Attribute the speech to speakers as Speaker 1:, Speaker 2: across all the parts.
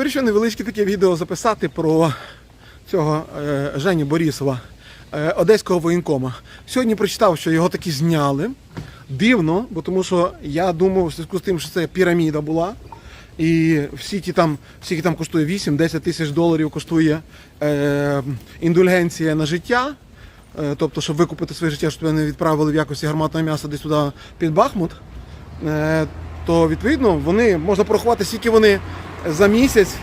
Speaker 1: вирішив невеличке таке відео записати про цього е, Женю Борісова, е, одеського воєнкома. Сьогодні прочитав, що його таки зняли. Дивно, бо тому що я думав, в зв'язку з тим, що це піраміда була. І всі ті там, скільки там коштує 8-10 тисяч доларів коштує е, індульгенція на життя. Е, тобто, щоб викупити своє життя, щоб тебе не відправили в якості гарматного м'яса десь туди під Бахмут. Е, то відповідно вони можна порахувати, скільки вони за місяць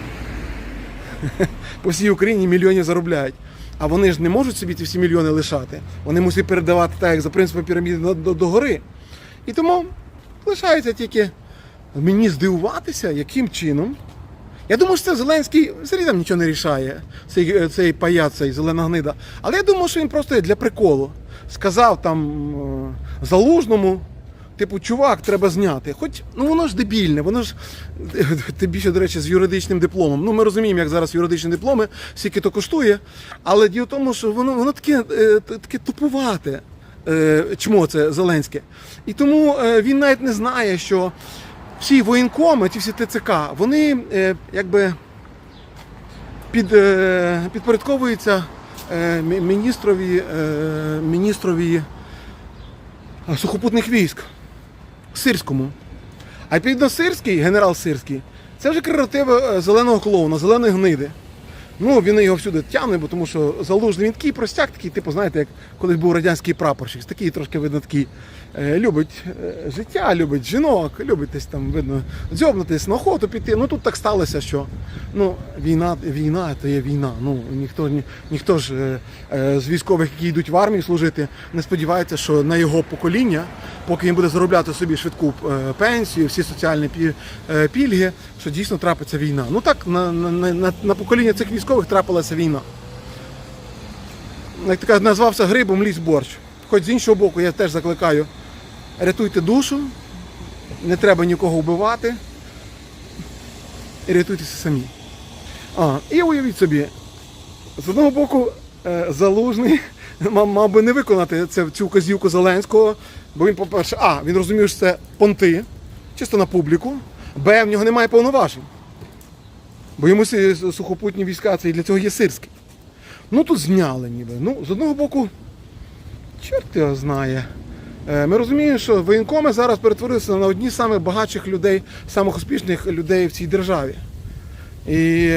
Speaker 1: по всій Україні мільйонів заробляють. А вони ж не можуть собі ці всі мільйони лишати. Вони мусять передавати так, як за принципом піраміди до, до, до гори. І тому лишається тільки мені здивуватися, яким чином. Я думаю, що це Зеленський взагалі там нічого не рішає, цей, е, цей паяц, цей зелена гнида. Але я думаю, що він просто для приколу сказав там е, залужному. Типу, чувак, треба зняти. Хоч ну воно ж дебільне, воно ж тим більше, до речі, з юридичним дипломом. Ну ми розуміємо, як зараз юридичні дипломи, скільки то коштує. Але діло в тому, що воно воно таке, е, таке тупувате. Е, чмо це Зеленське. І тому е, він навіть не знає, що всі воєнкоми, ті всі ТЦК, вони якби під, підпорядковуються міністрові, міністрові сухопутних військ Сирському. А відповідно Сирський, генерал Сирський, це вже креатива е, зеленого клоуна, зеленої гниди. Ну, він його всюди тягне, бо тому що залужний він такий простяк, такий, типу, знаєте, як колись був радянський прапорщик, такий трошки видно такий. е, Любить е, життя, любить жінок, любить десь там, видно, дзьобнутись на охоту піти. Ну тут так сталося, що ну, війна, війна то є війна. Ну, ніхто, ні, ніхто ж е, з військових, які йдуть в армію служити, не сподівається, що на його покоління, поки він буде заробляти собі швидку е, пенсію, всі соціальні е, пільги, що дійсно трапиться війна. Ну так, на, на, на, на- покоління цих військових трапилася війна. Як така назвався грибом ліс борщ. Хоч з іншого боку, я теж закликаю, рятуйте душу, не треба нікого вбивати. І рятуйтеся самі. А, і уявіть собі, з одного боку, е, залужний мав, би не виконати цю вказівку Зеленського, бо він, по-перше, а, він розуміє, що це понти, чисто на публіку, Б, в нього немає повноважень. Бо йому сухопутні війська це і для цього є сирський. Ну тут зняли ніби. Ну, з одного боку, чорт його знає. Е, Ми розуміємо, що воєнкоми зараз перетворилися на одні з самих багатших людей, самих успішних людей в цій державі. І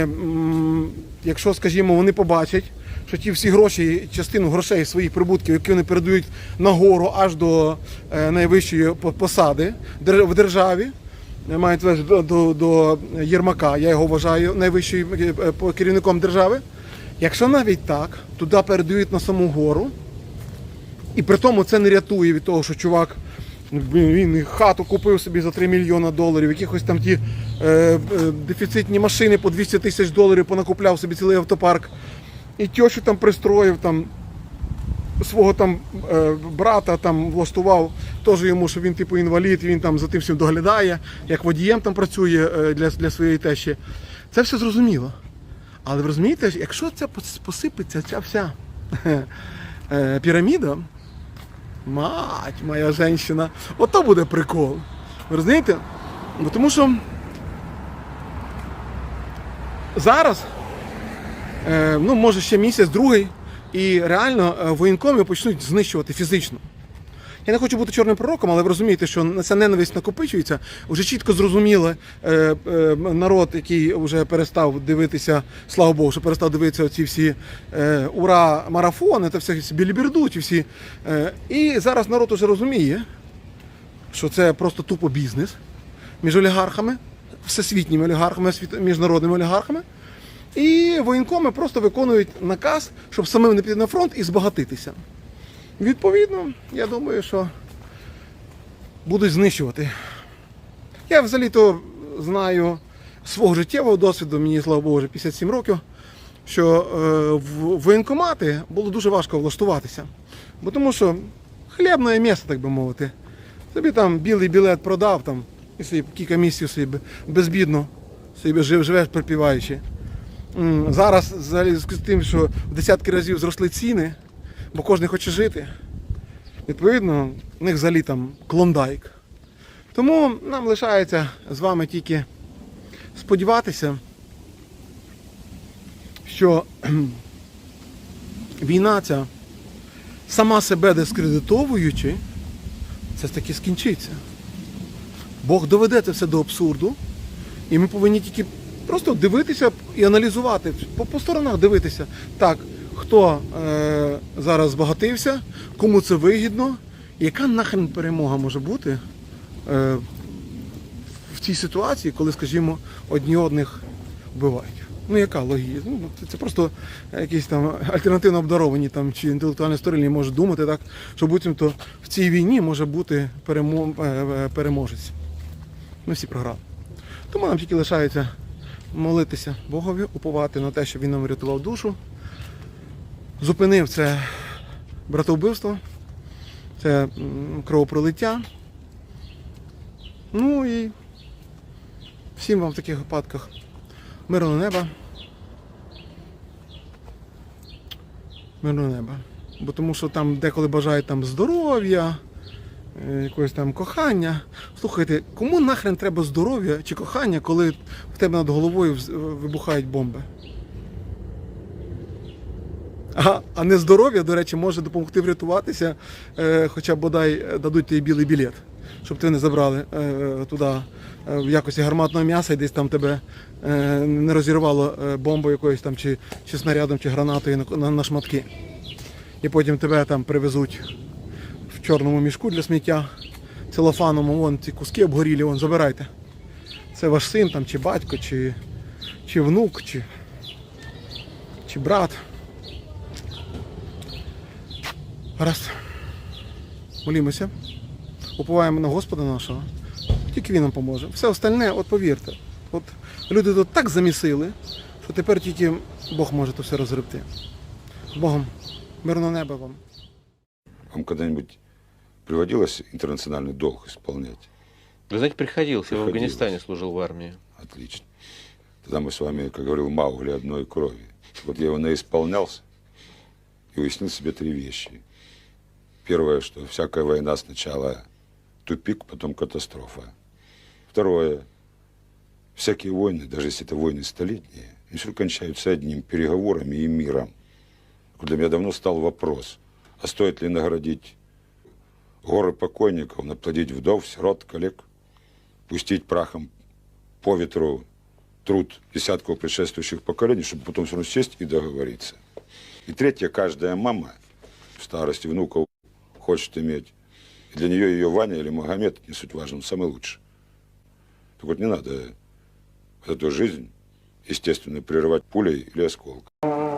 Speaker 1: якщо, скажімо, вони побачать, що ті всі гроші, частину грошей своїх прибутків, які вони передають нагору аж до е, найвищої посади в державі, мають до, до, до Єрмака, я його вважаю найвищим е, е, керівником держави. Якщо навіть так, туди передають на саму гору, і при тому це не рятує від того, що чувак він хату купив собі за 3 мільйона доларів, якихось там ті е, е, дефіцитні машини по 200 тисяч доларів понакупляв собі цілий автопарк. І тьощу там пристроїв там свого там е, брата там влаштував теж йому, що він типу інвалід, він там за тим всім доглядає, як водієм там працює е, для, для своєї тещі. Це все зрозуміло. Але ви розумієте, якщо це посипеться ця вся е, піраміда, мать моя женщина, ото буде прикол. Ви розумієте? Бо тому що зараз, ну може ще місяць, другий, і реально е, воєнкоми почнуть знищувати фізично. Я не хочу бути чорним пророком, але ви розумієте, що ця ненависть накопичується. Уже чітко зрозуміло е, е, народ, який вже перестав дивитися, слава Богу, що перестав дивитися ці всі е, ура марафони та всі біліберду, ті всі. Е, і зараз народ уже розуміє, що це просто тупо бізнес між олігархами, всесвітніми олігархами, міжнародними олігархами. І воєнкоми просто виконують наказ, щоб самим не піти на фронт і збагатитися. Відповідно, я думаю, що будуть знищувати. Я взагалі-то знаю свого життєвого досвіду, мені, слава Богу, вже 57 років, що е, в воєнкомати було дуже важко влаштуватися. Бо тому що хлібне місце, так би мовити. Тобі там білий білет продав там, і собі кілька місяців собі безбідно собі жив, живеш припіваючи. Зараз з тим, що в десятки разів зросли ціни, бо кожен хоче жити. Відповідно, в них взагалі там клондайк. Тому нам лишається з вами тільки сподіватися, що війна ця, сама себе дискредитовуючи, це ж таки скінчиться. Бог доведе це все до абсурду, і ми повинні тільки просто дивитися і аналізувати, по, по сторонах дивитися. Так, хто е, зараз збагатився, кому це вигідно, яка нахрен перемога може бути е, в цій ситуації, коли, скажімо, одні одних вбивають. Ну яка логія? Ну, це- це просто якісь там альтернативно обдаровані там, чи інтелектуально сторильні можуть думати так, що буцімто в цій війні може бути е, е, переможець. Ми всі програли. Тому нам тільки лишається молитися Богові, уповати на те, що він нам врятував душу. Зупинив це братовбивство, це кровопролиття. Ну і всім вам в таких випадках мирного неба. Мирного неба. Бо тому що там деколи бажають там здоров'я, якогось там кохання. Слухайте, кому нахрен треба здоров'я чи кохання, коли в тебе над головою вибухають бомби? А, а не здоров'я, до речі, може допомогти врятуватися, е, хоча бодай е, дадуть тобі білий білет, щоб ти не забрали е, туди е, в якості гарматного м'яса і десь там тебе е, не розірвало е, бомбою якоюсь там, чи, чи снарядом, чи гранатою на, на, на шматки. І потім тебе там привезуть чорному мішку для сміття, целофаном, вон ці куски обгорілі, вон, забирайте. Це ваш син там, чи батько, чи, чи внук, чи, чи брат. Гаразд. Молімося. Уповаємо на Господа нашого. Тільки Він нам поможе. Все остальне, от повірте, от люди тут так замісили, що тепер тільки Бог може то все розгребти. Богом. Мирного неба вам.
Speaker 2: Вам когда-нибудь приводилось интернациональный долг исполнять?
Speaker 3: Вы знаете, приходился. Я в. Афганистане служил в армии.
Speaker 2: Отлично. Тогда мы с вами, как говорил Маугли, одной крови. Вот я его наисполнялся и уяснил себе три вещи. Первое, что всякая война сначала тупик, потом катастрофа. Второе, всякие войны, даже если это войны столетние, они все кончаются одним переговорами и миром. Для меня давно стал вопрос, а стоит ли наградить горы покойников, наплодить вдов, сирот, коллег, пустить прахом по ветру труд десятков предшествующих поколений, чтобы потом все равно сесть и договориться. И третье, каждая мама в старости внуков хочет иметь. И для нее ее Ваня или Магомед, не суть важно, он самый лучший. Так вот не надо эту жизнь, естественно, прерывать пулей или осколком.